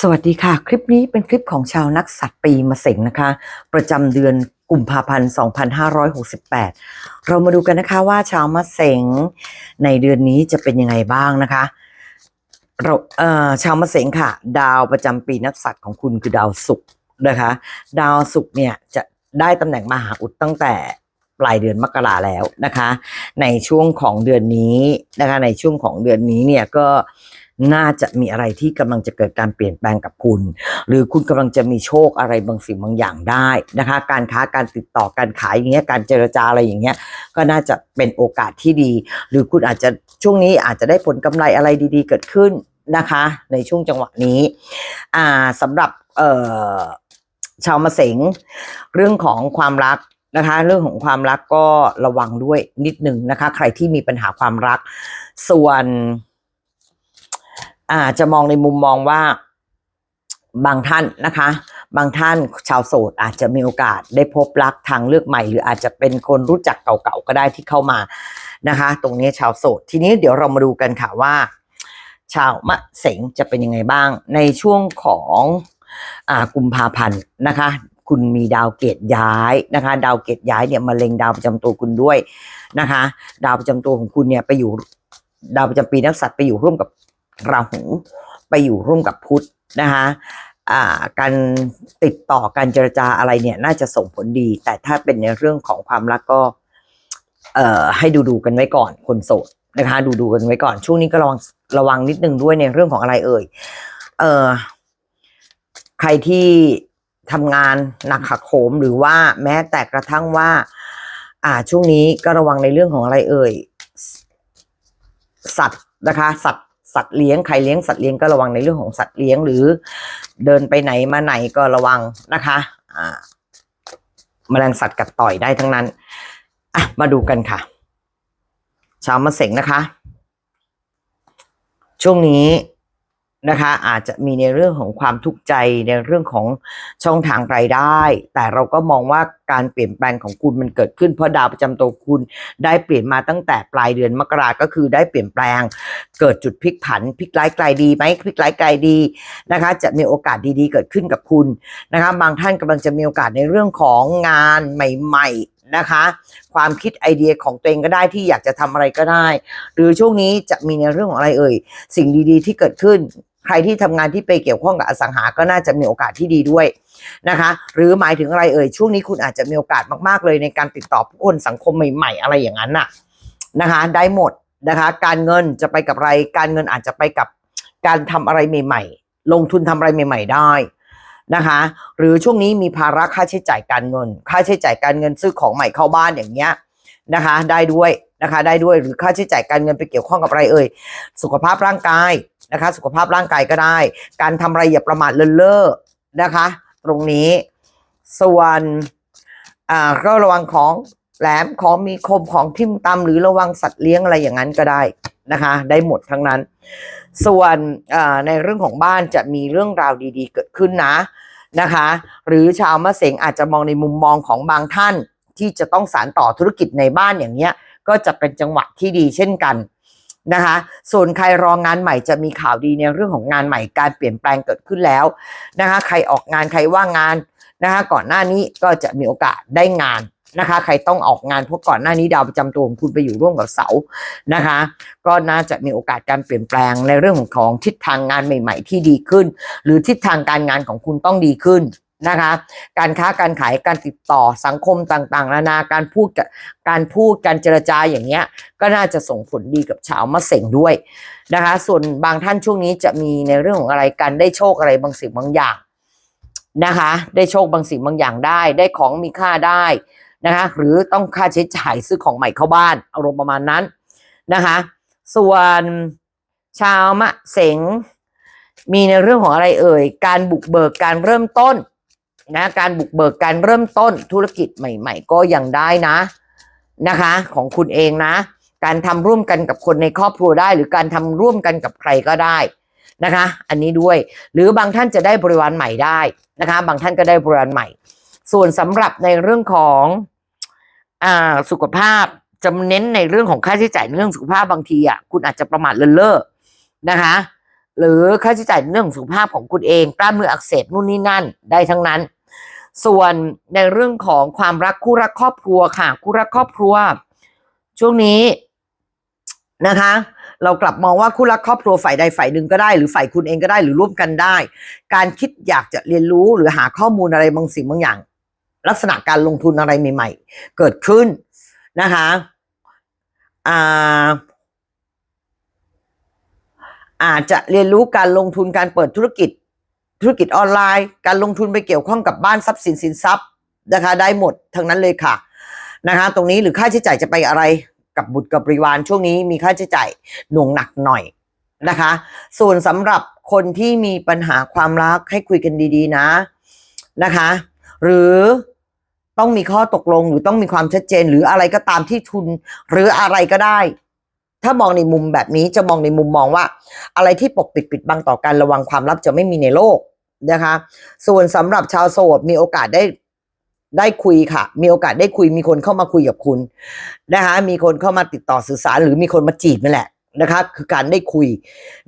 สวัสดีค่ะ คลิปนี้เป็นคลิปของชาวนักสัตว์ปีมะเสงนะคะ ประจำเดือนกุมภาพันธ์ 2568 เรามาดูกันนะคะว่าชาวมะเสงในเดือนนี้จะเป็นยังไงบ้างนะคะเราเอ่อชาวมะเสงค่ะ ดาวประจำปีนักสัตว์ของคุณคือดาวศุกร์นะคะ ดาวศุกร์เนี่ยจะได้ตำแหน่งมหาอุดตั้งแต่ปลายเดือนมกราแล้วนะคะ ในช่วงของเดือนนี้นะคะ ในช่วงของเดือนนี้เนี่ยก็ น่าจะมีอะไรที่กำลังจะเกิดการเปลี่ยนแปลงกับคุณ หรือคุณกำลังจะมีโชคอะไรบางสิ่งบางอย่างได้นะคะ การค้าการติดต่อการขายอย่างเงี้ยการเจรจาอะไรอย่างเงี้ยก็น่าจะเป็นโอกาสที่ดี หรือคุณอาจจะช่วงนี้อาจจะได้ผลกำไรอะไรดี ๆ เกิดขึ้นนะคะ ในช่วงจังหวะนี้อ่าสำหรับเอ่อชาวมะเสงเรื่องของความรักนะคะ เรื่องของความรักก็ระวังด้วยนิดหนึ่งนะคะ ใครที่มีปัญหาความรัก ส่วน อาจจะมองในมุมมองว่าบางท่านนะคะ บางท่านชาวโสดอาจจะมีโอกาสได้พบรักทางเลือกใหม่ หรืออาจจะเป็นคนรู้จักเก่าๆก็ได้ที่เข้ามานะคะ ตรงนี้ชาวโสดทีนี้เดี๋ยวเรามาดูกันค่ะว่า ชาวมะเสงจะเป็นยังไงบ้าง ในช่วงของอ่ากุมภาพันธ์นะคะ คุณมีดาวเกตย้ายนะคะ ดาวเกตย้ายเนี่ยมาเล็งดาวประจำตัวคุณด้วยนะคะ ดาวประจำตัวของคุณเนี่ยไปอยู่ดาวประจำปีนักสัตว์ไปอยู่ร่วมกับ ราหูไปอยู่ร่วมกับพุธนะคะการติดต่อการเจรจาอะไรเนี่ยน่าจะส่งผลดี แต่ถ้าเป็นในเรื่องของความรักก็ให้ดูดูกันไว้ก่อนคนโสดนะคะดูดูกันไว้ก่อน ช่วงนี้ก็ระวังระวังนิดนึงด้วยในเรื่องของอะไรเอ่ยเออใครที่ทำงานหนักขักโขมหรือว่าแม้แต่กระทั่งว่า อ่าช่วงนี้ก็ระวังในเรื่องของอะไรเอ่ย สัตว์นะคะ สัตว์ สัตว์เลี้ยงใครเลี้ยงสัตว์เลี้ยงก็ระวังในเรื่องของสัตว์เลี้ยงหรือ เดินไปไหนมาไหนก็ระวังนะคะอ่าแมลงสัตว์กัดต่อยได้ทั้งนั้นอะมาดูกันค่ะ ชาวมะเสงนะคะ ช่วงนี้ นะคะอาจจะมีในเรื่องของความทุกข์ใจในเรื่องของช่องทางรายได้ แต่เราก็มองว่าการเปลี่ยนแปลงของคุณมันเกิดขึ้น เพราะดาวประจำตัวคุณได้เปลี่ยนมาตั้งแต่ปลายเดือนมกราก็คือได้เปลี่ยนแปลง เกิดจุดพลิกผันพลิกร้ายกลายดีไหมพลิกร้ายกลายดีนะคะ จะมีโอกาสดีๆ เกิดขึ้นกับคุณนะคะบางท่านกำลังจะมีโอกาสในเรื่องของงานใหม่ ๆนะคะ ความคิดไอเดียของตัวเองก็ได้ที่อยากจะทำอะไรก็ได้ หรือช่วงนี้จะมีในเรื่องของอะไรเอ่ย สิ่งดีๆ ที่เกิดขึ้น ใครที่ทำงานที่ไปเกี่ยวข้องกับอสังหาก็น่าจะมีโอกาสที่ดีด้วยนะคะ หรือหมายถึงอะไรเอ่ยช่วงนี้คุณอาจจะมีโอกาสมากๆเลยในการติดต่อผู้คนสังคมใหม่ ๆ อะไรอย่างนั้นน่ะนะคะได้หมดนะคะการเงินจะไปกับอะไร การเงินอาจจะไปกับการทำอะไรใหม่ ๆ ลงทุนทำอะไรใหม่ ๆ ได้นะคะ หรือช่วงนี้มีภาระค่าใช้จ่ายการเงิน ค่าใช้จ่ายการเงินซื้อของใหม่เข้าบ้านอย่างเงี้ยนะคะ ได้ด้วยนะคะ ได้ด้วยหรือค่าใช้จ่ายการเงินไปเกี่ยวข้องกับอะไรเอ่ยสุขภาพร่างกายนะคะ สุขภาพร่างกายก็ได้ การทำอะไรอย่าประมาทเลินเล่อนะคะ ตรงนี้ ส่วนอ่าก็ระวังของแหลมของมีคมของทิ่มตำหรือระวังสัตว์เลี้ยงอะไรอย่างนั้นก็ได้นะคะ ได้หมดทั้งนั้น ส่วนอ่าในเรื่องของบ้านจะมีเรื่องราวดีๆ เกิดขึ้นนะนะคะ หรือชาวมะเสงอาจจะมองในมุมมองของบางท่านที่จะต้องสานต่อธุรกิจในบ้านอย่างเนี้ย ก็จะเป็นจังหวะที่ดีเช่นกันนะคะ ส่วนใครรองงานใหม่จะมีข่าวดีในเรื่องของงานใหม่การเปลี่ยนแปลงเกิดขึ้นแล้วนะคะ ใครออกงานใครว่างงานนะคะ ก่อนหน้านี้ก็จะมีโอกาสได้งานนะคะ ใครต้องออกงานเพราะก่อนหน้านี้ดาวประจำตัวของคุณไปอยู่ร่วมกับเสานะคะ ก็น่าจะมีโอกาสการเปลี่ยนแปลงในเรื่องของของทิศทางงานใหม่ ๆ ที่ดีขึ้น หรือทิศทางการงานของคุณต้องดีขึ้น นะคะ การค้าการขายการติดต่อสังคมต่างๆนานาการพูดกับการพูดการเจรจาอย่างเงี้ย ก็น่าจะส่งผลดีกับชาวมะเสงด้วยนะคะ ส่วนบางท่านช่วงนี้จะมีในเรื่องของอะไรการได้โชคอะไรบางสิ่งบางอย่างนะคะ ได้โชคบางสิ่งบางอย่างได้ ได้ของมีค่าได้นะคะ หรือต้องค่าใช้จ่ายซื้อของใหม่เข้าบ้านอารมณ์ประมาณนั้นนะคะ ส่วนชาวมะเสงมีในเรื่องของอะไรเอ่ย การบุกเบิกการเริ่มต้น นะการบุกเบิกการเริ่มต้นธุรกิจใหม่ ๆ ก็ยังได้นะนะคะ ของคุณเองนะ การทำร่วมกันกับคนในครอบครัวได้ หรือการทำร่วมกันกับใครก็ได้นะคะ อันนี้ด้วย หรือบางท่านจะได้บริวารใหม่ได้นะคะ บางท่านก็ได้บริวารใหม่ ส่วนสำหรับในเรื่องของอ่าสุขภาพจะเน้นในเรื่องของค่าใช้จ่ายเรื่องสุขภาพบางทีอะคุณอาจจะประมาทเลินเล่อนะคะ หรือค่าใช้จ่ายเรื่องสุขภาพของคุณเองกล้ามเนื้ออักเสบนู่นนี่นั่นได้ทั้งนั้น ส่วนในเรื่องของความรักคู่รักครอบครัวค่ะ คู่รักครอบครัว ช่วงนี้นะคะ เรากลับมองว่าคู่รักครอบครัวฝ่ายใดฝ่ายหนึ่งก็ได้ หรือฝ่ายคุณเองก็ได้หรือร่วมกันได้ การคิดอยากจะเรียนรู้หรือหาข้อมูลอะไรบางสิ่งบางอย่าง ลักษณะการลงทุนอะไรใหม่ ๆ เกิดขึ้นนะคะอ่าอาจจะเรียนรู้การลงทุนการเปิดธุรกิจ ธุรกิจออนไลน์ การลงทุนไปเกี่ยวข้องกับบ้านทรัพย์สินสินทรัพย์นะคะ ได้หมดทั้งนั้นเลยค่ะนะคะตรงนี้หรือค่าใช้จ่ายจะไปอะไรกับบุตรกับบริวารช่วงนี้มีค่าใช้จ่ายหน่วงหนักหน่อยนะคะ ส่วนสำหรับคนที่มีปัญหาความรักให้คุยกันดี ๆ นะนะคะ หรือต้องมีข้อตกลงหรือต้องมีความชัดเจน หรืออะไรก็ตามที่ทุน หรืออะไรก็ได้ ถ้ามองในมุมแบบนี้จะมองในมุมมองว่า อะไรที่ปกปิดปิดบังต่อการระวังความลับจะไม่มีในโลกนะคะ ส่วนสำหรับชาวโสดมีโอกาสได้ได้คุยค่ะ มีโอกาสได้คุยมีคนเข้ามาคุยกับคุณนะคะมีคนเข้ามาติดต่อสื่อสาร หรือมีคนมาจีบนั่นแหละนะคะ คือการได้คุย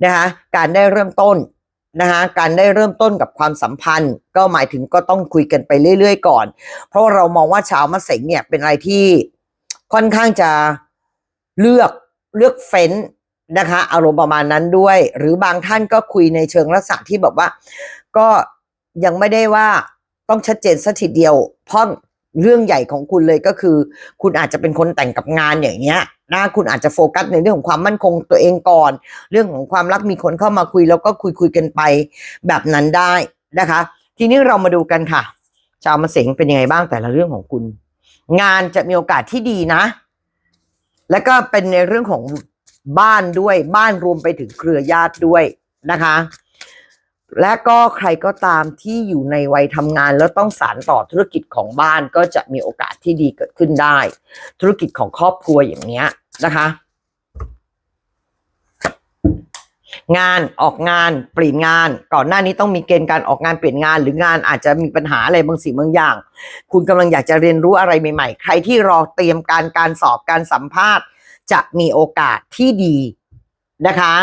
นะคะการได้เริ่มต้นนะคะการได้เริ่มต้นกับความสัมพันธ์ ก็หมายถึงก็ต้องคุยกันไปเรื่อย ๆ ก่อน เพราะเรามองว่าชาวมะเสงเนี่ยเป็นอะไรที่ค่อนข้างจะเลือก เลือกเฟ้นนะคะ อารมณ์ประมาณนั้นด้วย หรือบางท่านก็คุยในเชิงลักษณะที่แบบว่า ก็ยังไม่ได้ว่าต้องชัดเจนสัทีเดียว เพราะเรื่องใหญ่ของคุณเลยก็คือ คุณอาจจะเป็นคนแต่งกับงานอย่างเงี้ยนะคุณอาจจะโฟกัสในเรื่องของความมั่นคงตัวเองก่อน เรื่องของความรักมีคนเข้ามาคุย แล้วก็คุยคุยกันไปแบบนั้นได้นะคะ ทีนี้เรามาดูกันค่ะ ชาวมะเสงเป็นยังไงบ้างแต่ละเรื่องของคุณ งานจะมีโอกาสที่ดีนะ แล้วก็เป็นในเรื่องของบ้านด้วยบ้านรวมไปถึงเครือญาติด้วยนะคะ และก็ใครก็ตามที่อยู่ในวัยทำงานแล้วต้องสารต่อธุรกิจของบ้านก็จะมีโอกาสที่ดีเกิดขึ้นได้ ธุรกิจของครอบครัวอย่างเนี้ยนะคะ งานออกงานเปลี่ยนงาน ก่อนหน้านี้ต้องมีเกณฑ์การออกงานเปลี่ยนงาน หรืองานอาจจะมีปัญหาอะไรบางสิ่งบางอย่าง คุณกำลังอยากจะเรียนรู้อะไรใหม่ๆ ใครที่รอเตรียมการการสอบการสัมภาษณ์ จะมีโอกาสที่ดีนะคะ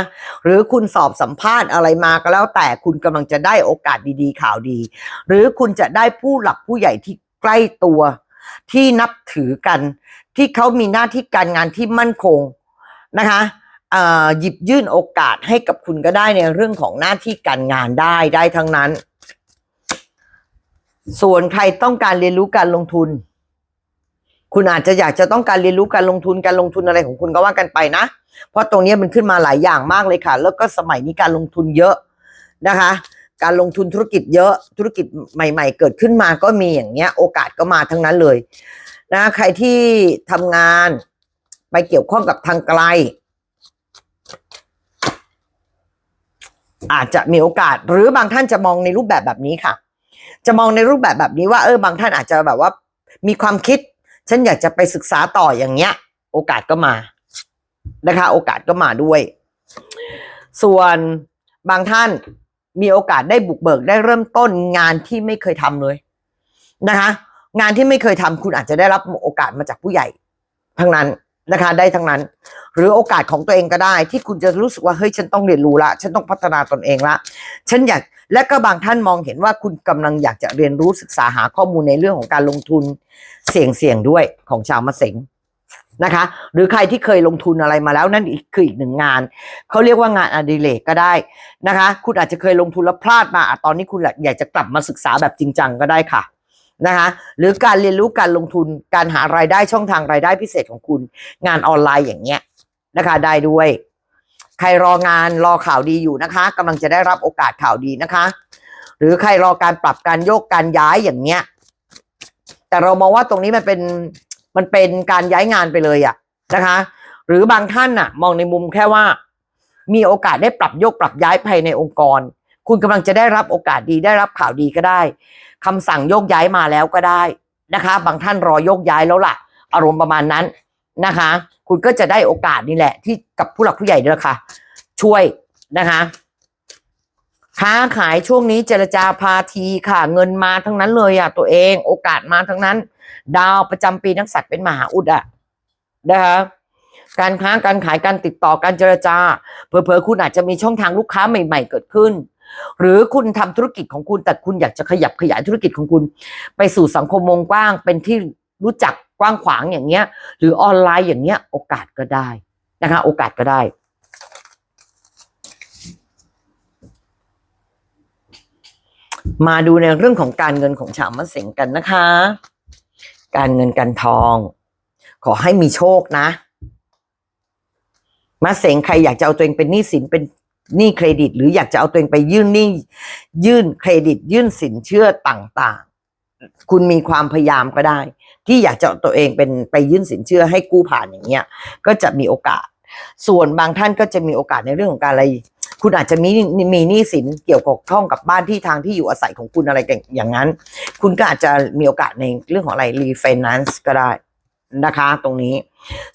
หรือคุณสอบสัมภาษณ์อะไรมาก็แล้วแต่คุณกำลังจะได้โอกาสดีๆ ข่าวดี หรือคุณจะได้ผู้หลักผู้ใหญ่ที่ใกล้ตัว ที่นับถือกัน ที่เขามีหน้าที่การงานที่มั่นคงนะคะ หยิบยื่นโอกาสให้กับคุณก็ได้ในเรื่องของหน้าที่การงานได้ได้ทั้งนั้น ส่วนใครต้องการเรียนรู้การลงทุน คุณอาจจะอยากจะต้องการเรียนรู้การลงทุนการลงทุนอะไรของคุณก็ว่ากันไปนะ เพราะตรงนี้มันขึ้นมาหลายอย่างมากเลยค่ะ แล้วก็สมัยนี้การลงทุนเยอะนะคะ การลงทุนธุรกิจเยอะธุรกิจใหม่ ๆ เกิดขึ้นมาก็มีอย่างเงี้ย โอกาสก็มาทั้งนั้นเลยนะใครที่ทำงานไปเกี่ยวข้องกับทางไกล อาจจะมีโอกาส หรือบางท่านจะมองในรูปแบบแบบนี้ค่ะ จะมองในรูปแบบแบบนี้ว่าเออบางท่านอาจจะแบบว่า มีความคิด ฉันอยากจะไปศึกษาต่ออย่างเงี้ย โอกาสก็มานะคะ โอกาสก็มาด้วย ส่วนบางท่านมีโอกาสได้บุกเบิกได้เริ่มต้นงานที่ไม่เคยทำเลยนะคะ งานที่ไม่เคยทำคุณอาจจะได้รับโอกาสมาจากผู้ใหญ่ทั้งนั้น นะคะ ได้ทั้งนั้น หรือโอกาสของตัวเองก็ได้ ที่คุณจะรู้สึกว่าเฮ้ยฉันต้องเรียนรู้ละ ฉันต้องพัฒนาตนเองละ ฉันอยากและก็บางท่านมองเห็นว่าคุณกำลังอยากจะเรียนรู้ศึกษาหาข้อมูลในเรื่องของการลงทุนเสี่ยงเสี่ยงๆด้วยของชาวมะเสงนะคะ หรือใครที่เคยลงทุนอะไรมาแล้วนั่นอีกคืออีกหนึ่งงานเขาเรียกว่างานอดิเรกก็ได้นะคะ คุณอาจจะเคยลงทุนแล้วพลาดมาอตอนนี้คุณอยากจะกลับมาศึกษาแบบจริงจังก็ได้ค่ะ นะคะหรือการเรียนรู้การลงทุนการหารายได้ช่องทางรายได้พิเศษของคุณ งานออนไลน์อย่างเงี้ยนะคะได้ด้วย ใครรองานรอข่าวดีอยู่นะคะกำลังจะได้รับโอกาสข่าวดีนะคะ หรือใครรอการปรับการโยกการย้ายอย่างเงี้ยแต่เรามองว่าตรงนี้มันเป็นมันเป็นการย้ายงานไปเลยอะนะคะ หรือบางท่านน่ะ มองในมุมแค่ว่า มีโอกาสได้ปรับโยกปรับย้ายภายในองค์กร คุณกำลังจะได้รับโอกาสดีได้รับข่าวดีก็ได้ คำสั่งโยกย้ายมาแล้วก็ได้นะคะ บางท่านรอโยกย้ายแล้วล่ะ อารมณ์ประมาณนั้นนะคะ คุณก็จะได้โอกาสนี่แหละ ที่กับผู้หลักผู้ใหญ่ด้วยค่ะ ช่วยนะคะค้าขายช่วงนี้เจรจาพาทีค่ะ เงินมาทั้งนั้นเลยอะตัวเอง โอกาสมาทั้งนั้น ดาวประจำปีนักสัตว์เป็นมหาอุดอะนะคะการค้าการขายการติดต่อการเจรจาเผลอๆคุณอาจจะมีช่องทางลูกค้าใหม่ ๆ เกิดขึ้น หรือคุณทำธุรกิจของคุณ แต่คุณอยากจะขยับขยายธุรกิจของคุณ ไปสู่สังคมวงกว้าง เป็นที่รู้จักกว้างขวางอย่างเงี้ย หรือออนไลน์อย่างเงี้ย โอกาสก็ได้นะคะ โอกาสก็ได้มาดูในเรื่องของการเงินของชาวมะเสงกันนะคะ การเงินการทอง ขอให้มีโชคนะมะเสงใครอยากจะเอาตัวเองเป็นหนี้สินเป็น หนี้เครดิต หรืออยากจะเอาตัวเองไปยื่นหนี้ยื่นเครดิต ยื่นสินเชื่อต่างๆ คุณมีความพยายามก็ได้ ที่อยากจะเอาตัวเองเป็นไปยื่นสินเชื่อให้กู้ผ่านอย่างเงี้ยก็จะมีโอกาส ส่วนบางท่านก็จะมีโอกาสในเรื่องของการอะไรคุณอาจจะมีมีหนี้สินเกี่ยวกับข้องกับบ้านที่ทางที่อยู่อาศัยของคุณอะไรอย่างนั้น คุณก็อาจจะมีโอกาสในเรื่องของอะไรรีไฟแนนซ์ก็ได้นะคะ ตรงนี้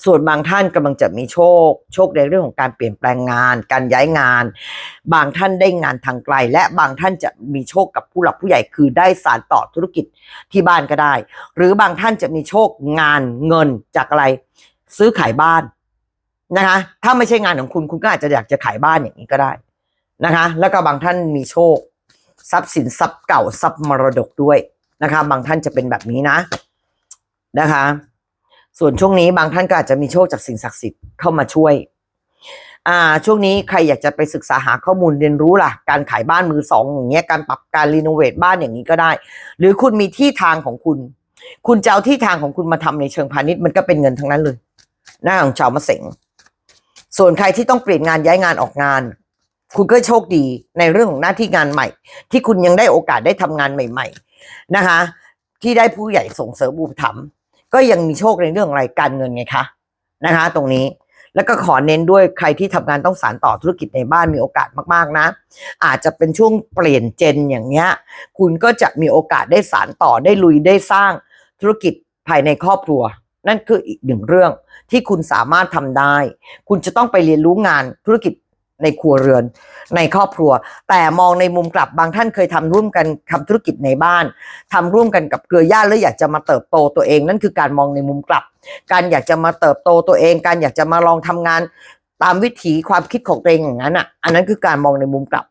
ส่วนบางท่านกำลังจะมีโชค โชคในเรื่องของการเปลี่ยนแปลงงาน การย้ายงาน บางท่านได้งานทางไกล และบางท่านจะมีโชคกับผู้หลักผู้ใหญ่คือได้สารต่อธุรกิจที่บ้านก็ได้ หรือบางท่านจะมีโชคงานเงินจากอะไร ซื้อขายบ้านนะคะ ถ้าไม่ใช่งานของคุณคุณก็อาจจะอยากจะขายบ้านอย่างนี้ก็ได้นะคะ แล้วก็บางท่านมีโชค ทรัพย์สินทรัพย์เก่าทรัพย์มรดกด้วยนะคะ บางท่านจะเป็นแบบนี้นะนะคะ ส่วนช่วงนี้บางท่านก็อาจจะมีโชคจากสิ่งศักดิ์สิทธิ์เข้ามาช่วย อ่า ช่วงนี้ใครอยากจะไปศึกษาหาข้อมูลเรียนรู้ล่ะ การขายบ้านมือสองอย่างเงี้ย การปรับการรีโนเวทบ้านอย่างนี้ก็ได้ หรือคุณมีที่ทางของคุณ คุณจะเอาที่ทางของคุณมาทำในเชิงพาณิชย์มันก็เป็นเงินทั้งนั้นเลย หน้าของชาวมะเสงส่วนใครที่ต้องเปลี่ยนงานย้ายงานออกงาน คุณก็โชคดีในเรื่องของหน้าที่งานใหม่ ที่คุณยังได้โอกาสได้ทำงานใหม่ ๆ นะคะ ที่ได้ผู้ใหญ่ส่งเสริมอุปถัมภ์ ก็ยังมีโชคในเรื่องอะไรการเงินไงคะนะคะ ตรงนี้แล้วก็ขอเน้นด้วยใครที่ทำงานต้องสานต่อธุรกิจในบ้านมีโอกาสมากๆนะ อาจจะเป็นช่วงเปลี่ยนเจนอย่างเงี้ย คุณก็จะมีโอกาสได้สานต่อได้ลุยได้สร้างธุรกิจภายในครอบครัว นั่นคืออีกหนึ่งเรื่องที่คุณสามารถทำได้ คุณจะต้องไปเรียนรู้งานธุรกิจ ในครัวเรือน ในครอบครัว แต่มองในมุมกลับบางท่านเคยทำร่วมกันทำธุรกิจในบ้านทำร่วมกันกับเครือญาติแล้วอยากจะมาเติบโตตัวเอง นั่นคือการมองในมุมกลับ การอยากจะมาเติบโตตัวเอง การอยากจะมาลองทำงาน ตามวิถีความคิดของตัวเองอย่างนั้นอะ อันนั้นคือการมองในมุมกลับ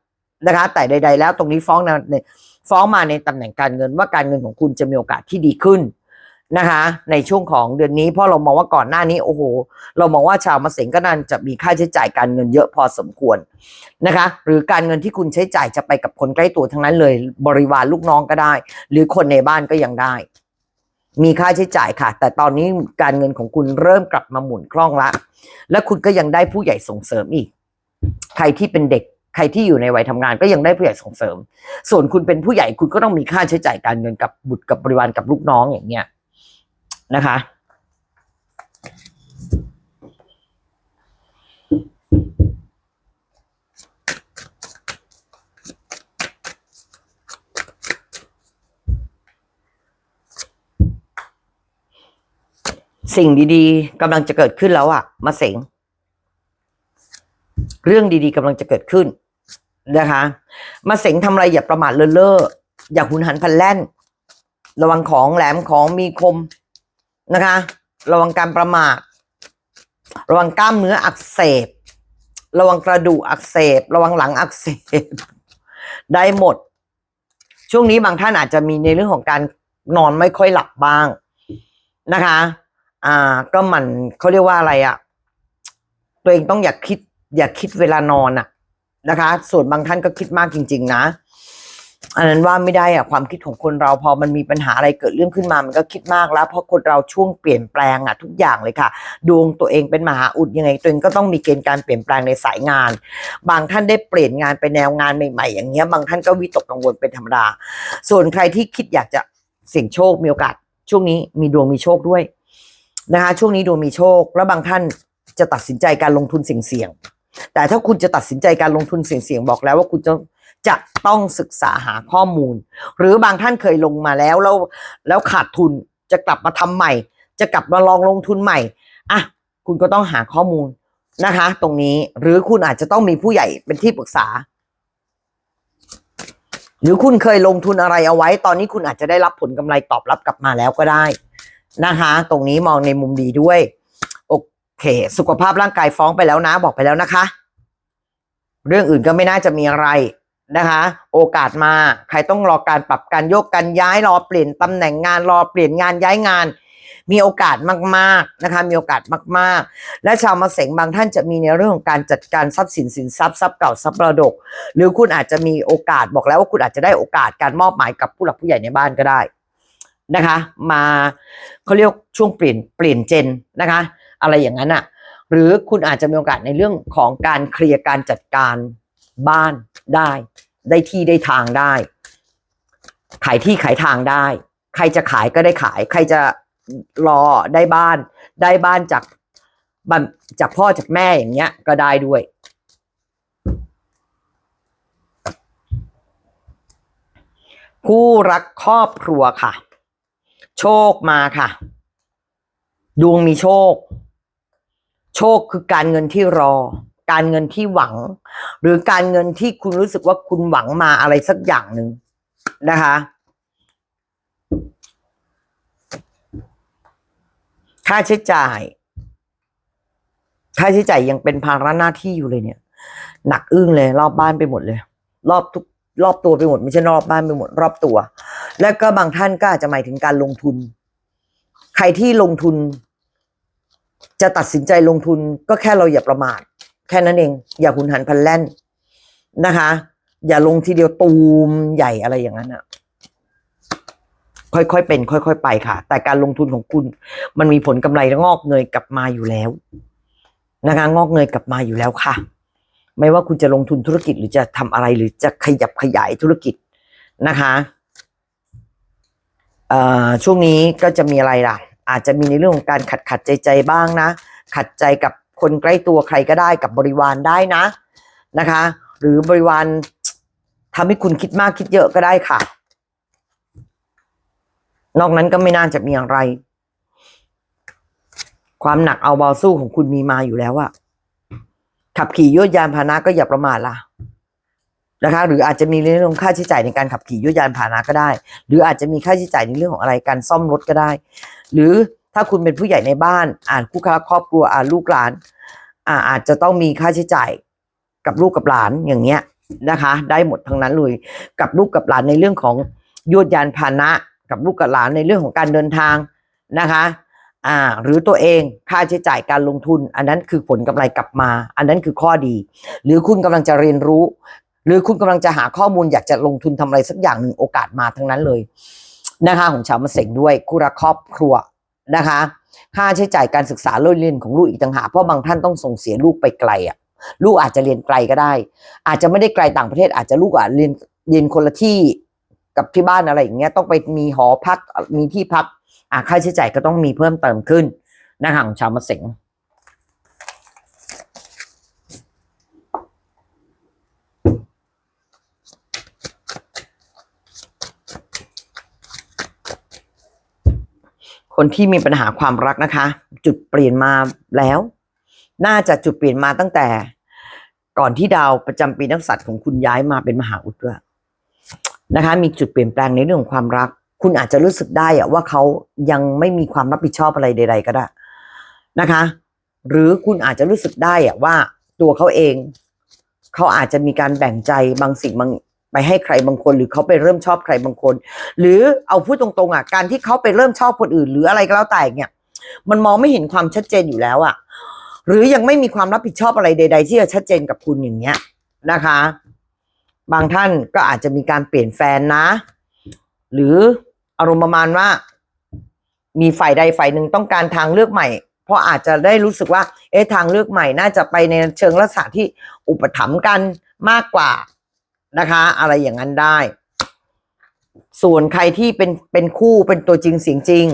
นะคะ แต่ใด ๆ แล้วตรงนี้ฟ้องในฟ้องมาในตำแหน่งการเงินว่าการเงินของคุณจะมีโอกาสที่ดีขึ้น นะคะ ในช่วงของเดือนนี้เพราะเรามองว่าก่อนหน้านี้โอ้โห เรามองว่าชาวมะเสงก็น่าจะมีค่าใช้จ่ายการเงินเยอะพอสมควรนะคะ หรือการเงินที่คุณใช้จ่ายจะไปกับคนใกล้ตัวทั้งนั้นเลย บริวารลูกน้องก็ได้ หรือคนในบ้านก็ยังได้ มีค่าใช้จ่ายค่ะ แต่ตอนนี้การเงินของคุณเริ่มกลับมาหมุนคล่องละ และคุณก็ยังได้ผู้ใหญ่ส่งเสริมอีก ใครที่เป็นเด็กใครที่อยู่ในวัยทำงานก็ยังได้ผู้ใหญ่ส่งเสริม ส่วนคุณเป็นผู้ใหญ่คุณก็ต้องมีค่าใช้จ่ายการเงินกับบุตรกับบริวารกับลูกน้องอย่างเงี้ย นะคะ สิ่งดีๆกำลังจะเกิดขึ้นแล้วอะมาเสงเรื่องดีๆกำลังจะเกิดขึ้นนะคะ มาเสงทำอะไรอย่าประมาทเลินเล่ออย่าหุนหันพลันแล่น ระวังของแหลมของมีคม นะคะ ระวังการประมาทระวังกล้ามเนื้ออักเสบ ระวังกระดูกอักเสบ ระวังหลังอักเสบ ได้หมด ช่วงนี้บางท่านอาจจะมีในเรื่องของการนอนไม่ค่อยหลับบ้างนะคะ อ่า ก็มันเขาเรียกว่าอะไรอะ่ะ ตัวเองต้องอย่าคิด อย่าคิดเวลานอนอะ่ะนะคะ ส่วนบางท่านก็คิดมากจริง ๆ นะ อันนั้นว่าไม่ได้อะความคิดของคนเราพอมันมีปัญหาอะไรเกิดเรื่องขึ้นมามันก็คิดมากแล้ว เพราะคนเราช่วงเปลี่ยนแปลงอะทุกอย่างเลยค่ะ ดวงตัวเองเป็นมหาอุดยังไงตัวเองก็ต้องมีเกณฑ์การเปลี่ยนแปลงในสายงาน บางท่านได้เปลี่ยนงานไปแนวงานใหม่ ๆ อย่างเงี้ยบางท่านก็วิตกกังวลเป็นธรรมดา ส่วนใครที่คิดอยากจะเสี่ยงโชคมีโอกาส ช่วงนี้มีดวงมีโชคด้วยนะคะช่วงนี้ดวงมีโชค แล้วบางท่านจะตัดสินใจการลงทุนเสี่ยงๆแต่ถ้าคุณจะตัดสินใจการลงทุนเสี่ยงๆบอกแล้วว่าคุณจะ จะต้องศึกษาหาข้อมูล หรือบางท่านเคยลงมาแล้วแล้วแล้วขาดทุนจะกลับมาทำใหม่ จะกลับมาลองลงทุนใหม่อะคุณก็ต้องหาข้อมูลนะคะ ตรงนี้หรือคุณอาจจะต้องมีผู้ใหญ่เป็นที่ปรึกษา หรือคุณเคยลงทุนอะไรเอาไว้ ตอนนี้คุณอาจจะได้รับผลกำไรตอบรับกลับมาแล้วก็ได้นะคะ ตรงนี้มองในมุมดีด้วย โอเค สุขภาพร่างกายฟ้องไปแล้วนะ บอกไปแล้วนะคะ เรื่องอื่นก็ไม่น่าจะมีอะไร นะคะ โอกาสมาใครต้องรอการปรับการโยกการย้ายรอเปลี่ยนตำแหน่งงานรอเปลี่ยนงานย้ายงาน มีโอกาสมากๆนะคะมีโอกาสมากๆ และชาวมาเสงบางท่านจะมีในเรื่องของการจัดการทรัพย์สินสินทรัพย์ทรัพย์เก่าทรัพย์มรดก หรือคุณอาจจะมีโอกาสบอกแล้วว่าคุณอาจจะได้โอกาสการมอบหมายกับผู้หลักผู้ใหญ่ในบ้านก็ได้นะคะ มาเขาเรียกช่วงเปลี่ยนเปลี่ยนเจนนะคะ อะไรอย่างนั้นอะหรือคุณอาจจะมีโอกาสในเรื่องของการเคลียร์การจัดการ บ้านได้ ได้ที่ได้ทางได้ ขายที่ขายทางได้ ใครจะขายก็ได้ขาย ใครจะรอได้บ้าน ได้บ้านจากบ้านจากพ่อจากแม่อย่างเงี้ย ก็ได้ด้วยคู่รักครอบครัวค่ะ โชคมาค่ะ ดวงมีโชค โชคคือการเงินที่รอ การเงินที่หวัง หรือการเงินที่คุณรู้สึกว่าคุณหวังมาอะไรสักอย่างหนึ่งนะคะ ค่าใช้จ่าย ค่าใช้จ่ายยังเป็นภาระหน้าที่อยู่เลยเนี่ย หนักอึ้งเลย รอบบ้านไปหมดเลย รอบทุกรอบตัวไปหมดไม่ใช่รอบบ้านไปหมด รอบตัว แล้วก็บางท่านก็อาจจะหมายถึงการลงทุน ใครที่ลงทุน จะตัดสินใจลงทุนก็แค่เราอย่าประมาท แค่นั้นเอง อย่าหุนหันพลันแล่นนะคะ อย่าลงทีเดียวตูมใหญ่อะไรอย่างนั้นอะค่อยๆเป็น ค่อย ๆ ไปค่ะ แต่การลงทุนของคุณ มันมีผลกำไรงอกเงยกลับมาอยู่แล้วนะคะงอกเงยกลับมาอยู่แล้วค่ะ ไม่ว่าคุณจะลงทุนธุรกิจหรือจะทำอะไรหรือจะขยับขยายธุรกิจนะคะช่วงนี้ก็จะมีอะไรล่ะ อาจจะมีในเรื่องของการขัดขัดใจใจบ้างนะ ขัดใจกับ คนใกล้ตัวใครก็ได้กับบริวารได้นะนะคะ หรือบริวารทำให้คุณคิดมากคิดเยอะก็ได้ค่ะ นอกนั้นก็ไม่น่าจะมีอะไร ความหนักเอาเบาสู้ของคุณมีมาอยู่แล้วอะขับขี่ยวดยานพาหนะก็อย่าประมาทล่ะนะคะ หรืออาจจะมีเรื่องของค่าใช้จ่ายในการขับขี่ยวดยานพาหนะก็ได้ หรืออาจจะมีค่าใช้จ่ายในเรื่องของอะไรการซ่อมรถก็ได้ หรือ ถ้าคุณเป็นผู้ใหญ่ในบ้านอ่านคู่ค้าครอบครัวอ่านลูกหลานอ่าอาจจะต้องมีค่าใช้จ่ายกับลูกกับหลานอย่างเงี้ยนะคะ ได้หมดทั้งนั้นเลยกับลูกกับหลานในเรื่องของยวดยานพาหนะ กับลูกกับหลานในเรื่องของการเดินทางนะคะอ่าหรือตัวเองค่าใช้จ่ายการลงทุน อันนั้นคือผลกำไรกลับมา อันนั้นคือข้อดี หรือคุณกำลังจะเรียนรู้ หรือคุณกำลังจะหาข้อมูลอยากจะลงทุนทำอะไรสักอย่างหนึ่งโอกาสมาทั้งนั้นเลยนะคะของชาวมะเสงด้วยคู่รักครอบครัว นะคะ ค่าใช้จ่ายการศึกษาเรียนของลูกอีกต่างหากเพราะบางท่านต้องส่งเสียลูกไปไกลอะลูกอาจจะเรียนไกลก็ได้ อาจจะไม่ได้ไกลต่างประเทศ อาจจะลูกอะเรียนเรียนคนละที่กับที่บ้านอะไรอย่างเงี้ยต้องไปมีหอพักมีที่พักอะค่าใช้จ่ายก็ต้องมีเพิ่มเติมขึ้นนะคะของชาวมะเสง คนที่มีปัญหาความรักนะคะ จุดเปลี่ยนมาแล้ว น่าจะจุดเปลี่ยนมาตั้งแต่ ก่อนที่ดาวประจำปีนักษัตรของคุณย้ายมาเป็นมหาอุดด้วยนะคะ มีจุดเปลี่ยนแปลงในเรื่องของความรัก คุณอาจจะรู้สึกได้อะว่าเขายังไม่มีความรับผิดชอบอะไรใด ๆ ก็ได้นะคะ หรือคุณอาจจะรู้สึกได้อะว่าตัวเขาเอง เขาอาจจะมีการแบ่งใจบางสิ่งบาง ไปให้ใครบางคนหรือเขาไปเริ่มชอบใครบางคน หรือเอาพูดตรงๆอะการที่เขาไปเริ่มชอบคนอื่น หรืออะไรก็แล้วแต่เนี่ย มันมองไม่เห็นความชัดเจนอยู่แล้วอะ หรือยังไม่มีความรับผิดชอบอะไรใด ๆ ที่จะชัดเจนกับคุณอย่างเงี้ยนะคะ บางท่านก็อาจจะมีการเปลี่ยนแฟนนะ หรืออารมณ์ประมาณว่า มีฝ่ายใดฝ่ายหนึ่งต้องการทางเลือกใหม่ เพราะอาจจะได้รู้สึกว่า เอ๊ะทางเลือกใหม่ น่าจะไปในเชิงลักษณะที่อุปถัมภ์กันมากกว่า นะคะ อะไรอย่างนั้นได้ ส่วนใครที่เป็นเป็นคู่เป็นตัวจริงเสียงจริง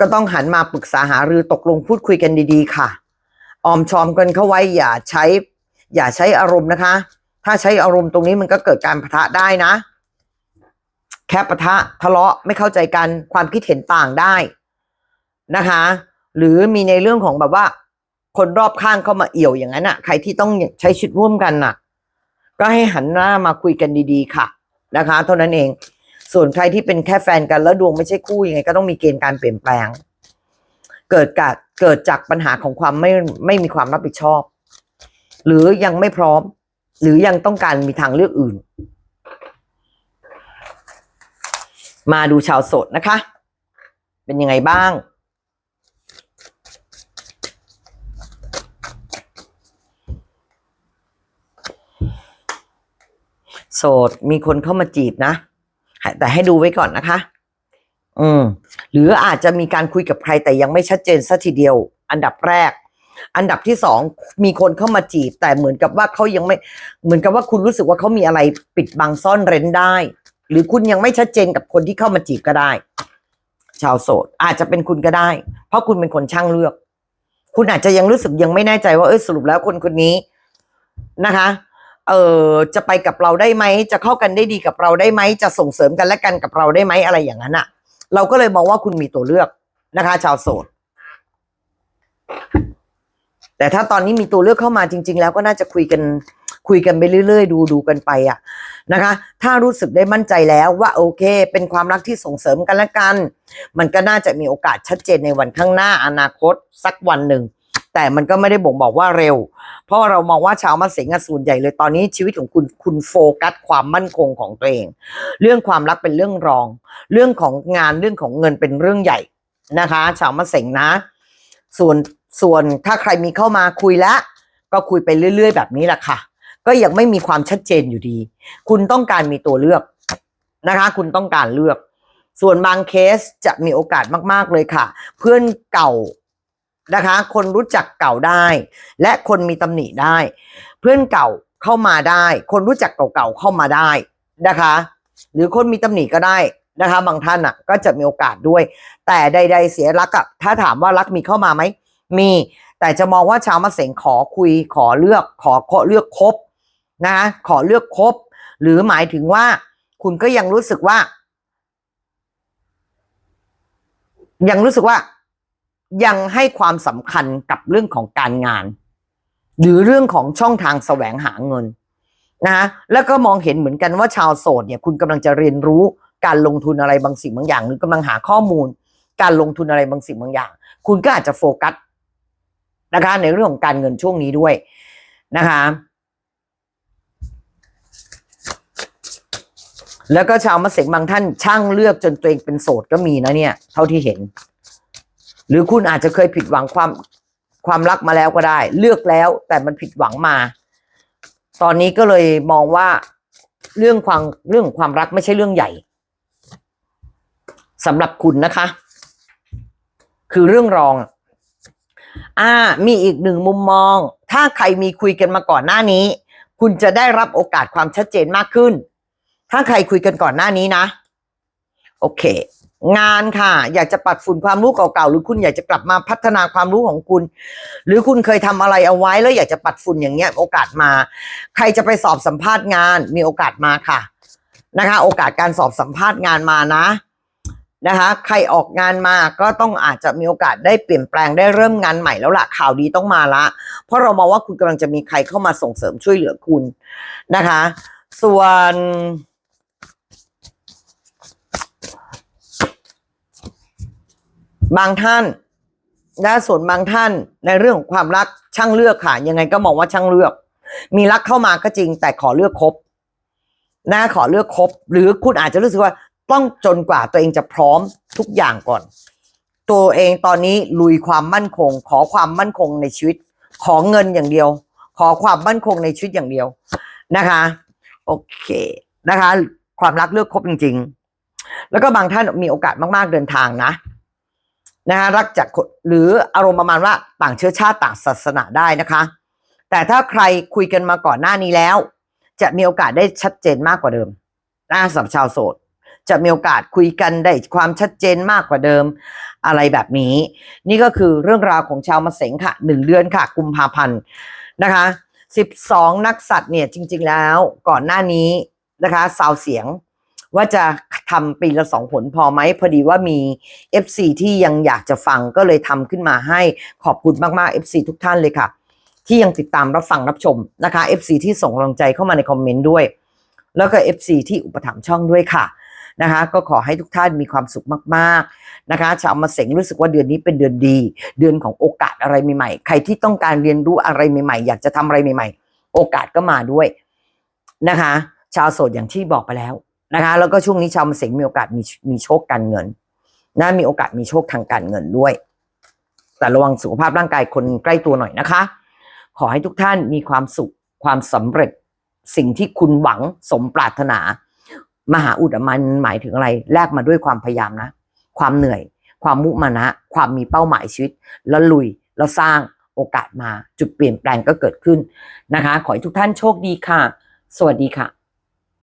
ก็ต้องหันมาปรึกษาหารือตกลงพูดคุยกันดี ๆ ค่ะ ออมชอมกันเข้าไว้อย่าใช้ อย่าใช้อารมณ์นะคะ ถ้าใช้อารมณ์ตรงนี้มันก็เกิดการปะทะได้นะ แค่ปะทะทะเลาะไม่เข้าใจกันความคิดเห็นต่างได้นะคะ หรือมีในเรื่องของแบบว่า คนรอบข้างเข้ามาเอี่ยวอย่างนั้นอะ ใครที่ต้องใช้ชีวิตร่วมกันน่ะ ก็ให้หันหน้ามาคุยกันดีๆ ค่ะนะคะเท่านั้นเอง ส่วนใครที่เป็นแค่แฟนกันแล้วดวงไม่ใช่คู่ยังไง ก็ต้องมีเกณฑ์การเปลี่ยนแปลง เกิดกับเกิดจากปัญหาของความไม่ไม่มีความรับผิดชอบ หรือยังไม่พร้อม หรือยังต้องการมีทางเลือกอื่น มาดูชาวโสดนะคะ เป็นยังไงบ้าง โสดมีคนเข้ามาจีบนะ แต่ให้ดูไว้ก่อนนะคะ อืม หรืออาจจะมีการคุยกับใครแต่ยังไม่ชัดเจนสัทีเดียว อันดับแรก อันดับที่สองมีคนเข้ามาจีบ แต่เหมือนกับว่าเขายังไม่ เหมือนกับว่าคุณรู้สึกว่าเขามีอะไรปิดบังซ่อนเร้นได้ หรือคุณยังไม่ชัดเจนกับคนที่เข้ามาจีบก็ได้ ชาวโสดอาจจะเป็นคุณก็ได้ เพราะคุณเป็นคนช่างเลือก คุณอาจจะยังรู้สึกยังไม่แน่ใจว่าเอ้ยสรุปแล้วคนคนนี้นะคะ เออจะไปกับเราได้ไหม จะเข้ากันได้ดีกับเราได้ไหม จะส่งเสริมกันและกันกับเราได้ไหมอะไรอย่างนั้นอะเราก็เลยมองว่าคุณมีตัวเลือกนะคะ ชาวโสด แต่ถ้าตอนนี้มีตัวเลือกเข้ามาจริง ๆ แล้วก็น่าจะคุยกันคุยกันไปเรื่อย ๆ ดูดูกันไปอะนะคะ ถ้ารู้สึกได้มั่นใจแล้วว่าโอเค เป็นความรักที่ส่งเสริมกันและกัน มันก็น่าจะมีโอกาสชัดเจนในวันข้างหน้าอนาคตสักวันหนึ่ง แต่มันก็ไม่ได้บ่งบอกว่าเร็ว เพราะเรามองว่าชาวมะเสงส่วนใหญ่เลยตอนนี้ชีวิตของคุณคุณโฟกัสความมั่นคงของตัวเอง เรื่องความรักเป็นเรื่องรอง เรื่องของงานเรื่องของเงินเป็นเรื่องใหญ่นะคะ ชาวมะเสงนะ ส่วนส่วนถ้าใครมีเข้ามาคุยแล้วก็คุยไปเรื่อย ๆ แบบนี้แหละค่ะ ก็ยังไม่มีความชัดเจนอยู่ดี คุณต้องการมีตัวเลือกนะคะ คุณต้องการเลือก ส่วนบางเคสจะมีโอกาสมาก ๆ เลยค่ะ เพื่อนเก่า นะคะ คนรู้จักเก่าได้ และคนมีตำหนิได้ เพื่อนเก่าเข้ามาได้ คนรู้จักเก่าๆเข้ามาได้นะคะ หรือคนมีตำหนิก็ได้นะคะ บางท่านอะก็จะมีโอกาสด้วย แต่ใด ๆ เสียรักอะถ้าถามว่ารักมีเข้ามาไหมมี แต่จะมองว่าชาวมะเสงขอคุย ขอเลือกขอขอเลือกคบนะขอเลือกคบ หรือหมายถึงว่า คุณก็ยังรู้สึกว่า ยังรู้สึกว่า ยังให้ความสำคัญกับเรื่องของการงาน หรือเรื่องของช่องทางแสวงหาเงินนะแล้วก็มองเห็นเหมือนกันว่าชาวโสดเนี่ยคุณกำลังจะเรียนรู้การลงทุนอะไรบางสิ่งบางอย่าง หรือกำลังหาข้อมูล การลงทุนอะไรบางสิ่งบางอย่าง คุณก็อาจจะโฟกัสนะคะในเรื่องของการเงินช่วงนี้ด้วยนะคะแล้วก็ชาวมะเสงบางท่านช่างเลือกจนตัวเองเป็นโสดก็มีนะเนี่ย เท่าที่เห็น หรือคุณอาจจะเคยผิดหวังความความรักมาแล้วก็ได้ เลือกแล้วแต่มันผิดหวังมา ตอนนี้ก็เลยมองว่าเรื่องความเรื่องความรักไม่ใช่เรื่องใหญ่สำหรับคุณนะคะ คือเรื่องรอง อ่า มีอีกหนึ่งมุมมอง ถ้าใครมีคุยกันมาก่อนหน้านี้ คุณจะได้รับโอกาสความชัดเจนมากขึ้น ถ้าใครคุยกันก่อนหน้านี้นะ โอเค งานค่ะ อยากจะปัดฝุ่นความรู้เก่าๆหรือคุณอยากจะกลับมาพัฒนาความรู้ของคุณ หรือคุณเคยทำอะไรเอาไว้แล้วอยากจะปัดฝุ่นอย่างเงี้ย โอกาสมา ใครจะไปสอบสัมภาษณ์งาน มีโอกาสมาค่ะ นะคะ โอกาสการสอบสัมภาษณ์งานมานะนะคะ ใครออกงานมาก็ต้องอาจจะมีโอกาสได้เปลี่ยนแปลงได้เริ่มงานใหม่แล้วล่ะข่าวดีต้องมาละ เพราะเรามองว่าคุณกำลังจะมีใครเข้ามาส่งเสริมช่วยเหลือคุณนะคะ ส่วน บางท่านนะส่วนบางท่านในเรื่องของความรักช่างเลือกค่ะ ยังไงก็มองว่าช่างเลือก มีรักเข้ามาก็จริง แต่ขอเลือกคบนะขอเลือกคบ หรือคุณอาจจะรู้สึกว่าต้องจนกว่าตัวเองจะพร้อมทุกอย่างก่อน ตัวเองตอนนี้ลุยความมั่นคง ขอความมั่นคงในชีวิต ขอเงินอย่างเดียว ขอความมั่นคงในชีวิตอย่างเดียวนะคะ โอเคนะคะ ความรักเลือกคบจริง ๆ แล้วก็บางท่านมีโอกาสมาก ๆเดินทางนะ นะคะรักจากหรืออารมณ์ประมาณว่าต่างเชื้อชาติต่างศาสนาได้นะคะ แต่ถ้าใครคุยกันมาก่อนหน้านี้แล้ว จะมีโอกาสได้ชัดเจนมากกว่าเดิมนะสำหรับชาวโสดจะมีโอกาสคุยกันได้ความชัดเจนมากกว่าเดิมอะไรแบบนี้ นี่ก็คือเรื่องราวของชาวมะเสงค่ะหนึ่งเดือนค่ะกุมภาพันธ์นะคะสิบสองนักสัตว์เนี่ยจริง ๆ แล้วก่อนหน้านี้นะคะสาวเสียงว่าจะ ทำปีละสองผลพอไหมพอดีว่ามี FC ที่ยังอยากจะฟังก็เลยทำขึ้นมาให้ขอบคุณมากๆ FC ทุกท่านเลยค่ะ ที่ยังติดตามรับฟังรับชมนะคะ FC ที่ส่งกำลังใจเข้ามาในคอมเมนต์ด้วย แล้วก็ FC ที่อุปถัมภ์ช่องด้วยค่ะนะคะก็ขอให้ทุกท่านมีความสุขมากๆนะคะ ชาวมาเสงรู้สึกว่าเดือนนี้เป็นเดือนดี เดือนของโอกาสอะไรใหม่ๆ ใครที่ต้องการเรียนรู้อะไรใหม่ๆ อยากจะทำอะไรใหม่ ๆ โอกาสก็มาด้วยนะคะ ชาวโสดอย่างที่บอกไปแล้ว นะคะ แล้วก็ช่วงนี้ชาวมาเสงมีโอกาสมีมีโชคการเงินนะมีโอกาสมีโชคทางการเงินด้วย แต่ระวังสุขภาพร่างกายคนใกล้ตัวหน่อยนะคะ ขอให้ทุกท่านมีความสุขความสำเร็จสิ่งที่คุณหวังสมปรารถนา มหาอุดมันหมายถึงอะไรแลกมาด้วยความพยายามนะ ความเหนื่อย ความมุมานะ ความมีเป้าหมายชีวิต แล้วลุยแล้วสร้างโอกาสมาจุดเปลี่ยนแปลงก็เกิดขึ้นนะคะ ขอให้ทุกท่านโชคดีค่ะ สวัสดีค่ะ